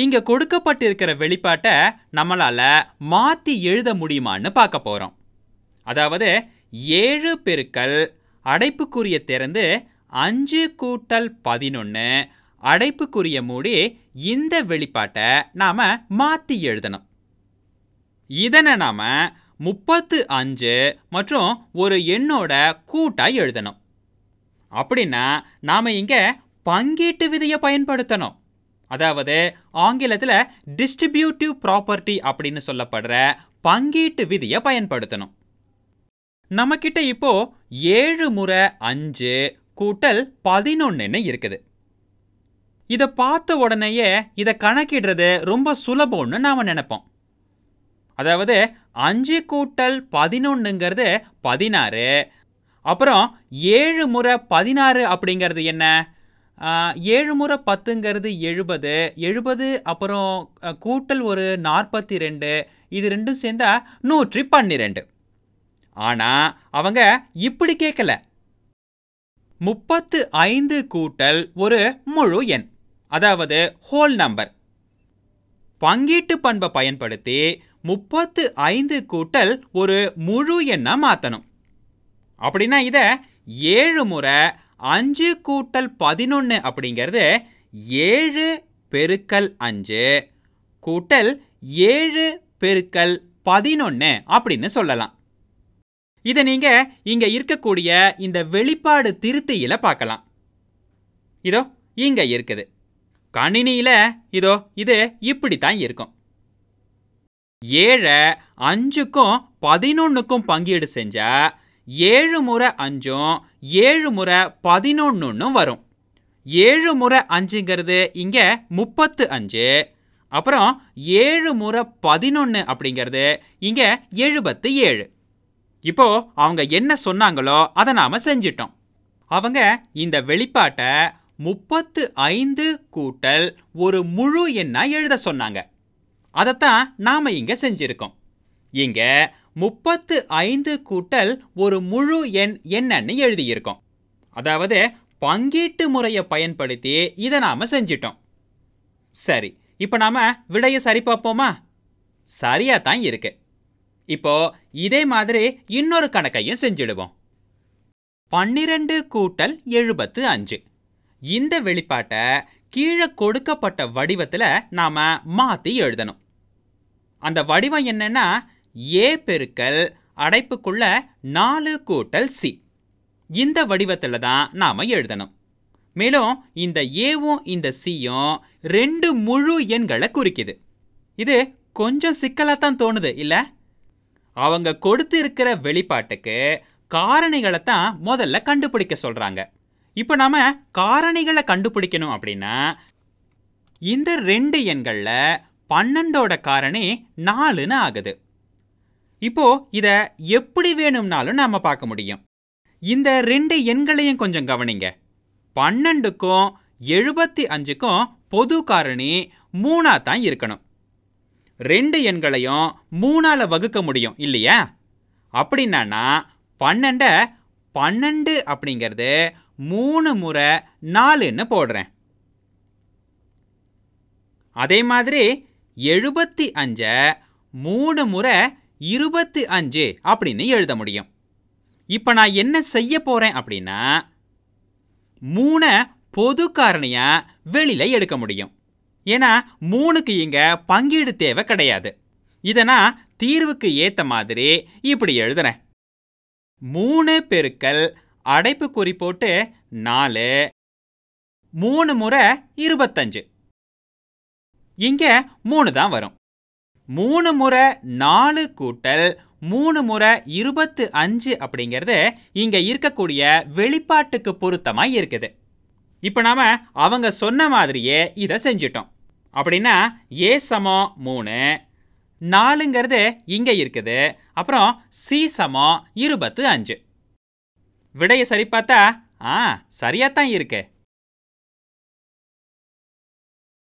இங்க கொடுக்கப்பட்டிருக்கிற வெளிப்பாட்டை நம்மளால மாத்தி எழுத முடியுமான்னு பார்க்க போறோம். அதாவது ஏழு பெருக்கல் அடைப்புக்குரிய திறந்து அஞ்சு கூட்டல் பதினொன்று அடைப்புக்குரிய மூடி இந்த வெளிப்பாட்டை நாம மாத்தி எழுதணும். இதனை நாம முப்பத்து அஞ்சு மற்றும் ஒரு எண்ணோட கூட்டாக எழுதணும். அப்படின்னா நாம இங்க பங்கீட்டு விதியை பயன்படுத்தணும். அதாவது ஆங்கிலத்தில் டிஸ்ட்ரிபியூட்டிவ் ப்ராப்பர்ட்டி அப்படின்னு சொல்லப்படுற பங்கீட்டு விதியை பயன்படுத்தணும். நம்மக்கிட்ட இப்போ ஏழு முறை அஞ்சு கூட்டல் பதினொன்றுன்னு இருக்குது. இதை பார்த்த உடனேயே இதை கணக்கிடுறது ரொம்ப சுலபம்னு நாம் நினைப்போம். அதாவது அஞ்சு கூட்டல் பதினொன்றுங்கிறது பதினாறு அப்புறம் ஏழு முறை பதினாறு அப்படிங்கிறது என்ன? ஏழு முறை பத்துங்கிறது எழுபது. எழுபது அப்புறம் கூட்டல் ஒரு நாற்பத்தி ரெண்டு இது ரெண்டும் சேர்ந்தா நூற்றி பன்னிரெண்டு. ஆனால் அவங்க இப்படி கேட்கல முப்பத்து ஐந்து கூட்டல் ஒரு முழு எண். அதாவது ஹோல் நம்பர் பங்கீட்டு பண்பை பயன்படுத்தி முப்பத்து ஐந்து கூட்டல் ஒரு முழு எண்ணை மாற்றணும் அப்படின்னா இதை ஏழு முறை அஞ்சு கூட்டல் பதினொன்று அப்படிங்கிறது ஏழு பெருக்கல் அஞ்சு கூட்டல் ஏழு பெருக்கல் பதினொன்று அப்படின்னு சொல்லலாம். இதை நீங்கள் இங்கே இருக்கக்கூடிய இந்த வெளிப்பாடு திருத்தியில் பார்க்கலாம். இதோ இங்கே இருக்குது. கணினியில் இதோ இது இப்படித்தான் இருக்கும். ஏழை அஞ்சுக்கும் பதினொன்றுக்கும் பங்கீடு செஞ்சால் ஏழு முறை அஞ்சும் ஏழு முறை பதினொன்றுன்னு வரும். ஏழு முறை அஞ்சுங்கிறது இங்கே முப்பத்து அஞ்சு. அப்புறம் ஏழு முறை பதினொன்று அப்படிங்கிறது இங்கே எழுபத்து ஏழு. இப்போது அவங்க என்ன சொன்னாங்களோ அதை நாம் செஞ்சிட்டோம். அவங்க இந்த வெளிப்பாட்டை முப்பத்து ஐந்து கூட்டல் ஒரு முழு எண்ணாக எழுத சொன்னாங்க. அதைத்தான் நாம் இங்கே செஞ்சுருக்கோம். இங்க முப்பத்து ஐந்து கூட்டல் ஒரு முழு எண் என்னன்னு எழுதியிருக்கோம். அதாவது பங்கீட்டு முறையை பயன்படுத்தி இதை நாம் செஞ்சிட்டோம். சரி இப்போ நாம் விடையை சரி பார்ப்போமா? சரியாக தான் இருக்கு. இப்போ இதே மாதிரி இன்னொரு கணக்கையும் செஞ்சிடுவோம். பன்னிரண்டு கூட்டல் எழுபத்து அஞ்சு இந்த வெளிப்பாட்டை கீழே கொடுக்கப்பட்ட வடிவத்தில் நாம் மாற்றி எழுதணும். அந்த வடிவம் என்னென்னா ஏ பெருக்கல் அடைப்புக்குள்ள நாலு கூட்டல் சி. இந்த வடிவத்தில் தான் நாம் எழுதணும். மேலும் இந்த ஏவும் இந்த சியும் ரெண்டு முழு எண்களை குறிக்குது. இது கொஞ்சம் சிக்கலாக தான் தோணுது இல்லை? அவங்க கொடுத்து இருக்கிற வெளிப்பாட்டுக்கு காரணிகளை தான் முதல்ல கண்டுபிடிக்க சொல்கிறாங்க இப்போ நாம் காரணிகளை கண்டுபிடிக்கணும் அப்படின்னா இந்த ரெண்டு எண்களில் பன்னெண்டோட காரணி நாலுன்னு ஆகுது. இப்போ இதை எப்படி வேணும்னாலும் நாம் பார்க்க முடியும். இந்த ரெண்டு எண்களையும் கொஞ்சம் கவனிங்க. பன்னெண்டுக்கும் எழுபத்தி அஞ்சுக்கும் பொது காரணி மூணா தான் இருக்கணும். ரெண்டு எண்களையும் மூணால் வகுக்க முடியும் இல்லையா? அப்படின்னா பன்னெண்டை பன்னெண்டு அப்படிங்கிறது மூணு முறை நாலுன்னு போடுறேன். அதே மாதிரி எழுபத்தி அஞ்சை மூணு முறை இருபத்தி அஞ்சு அப்படின்னு எழுத முடியும். இப்போ நான் என்ன செய்ய போகிறேன் அப்படின்னா மூணை பொது காரணியாக வெளியில் எடுக்க முடியும். ஏன்னா மூணுக்கு இங்கே பங்கீடு தேவை கிடையாது. இதை நான் தீர்வுக்கு ஏற்ற மாதிரி இப்படி எழுதுறேன். மூணு பெருக்கல் அடைப்புக்குறி போட்டு நாலு மூணு முறை இருபத்தஞ்சு. இங்கே மூணு தான் வரும். மூணு முறை நாலு கூட்டல் மூணு முறை இருபத்து அஞ்சு அப்படிங்கிறது இங்கே இருக்கக்கூடிய வெளிப்பாட்டுக்கு பொருத்தமாக இருக்குது. இப்போ நாம் அவங்க சொன்ன மாதிரியே இதை செஞ்சிட்டோம். அப்படின்னா ஏ சமம் மூணு நாலுங்கிறது இங்கே இருக்குது அப்புறம் சி சமம் இருபத்து அஞ்சு. விடையை சரி பார்த்தா ஆ சரியாக தான் இருக்குது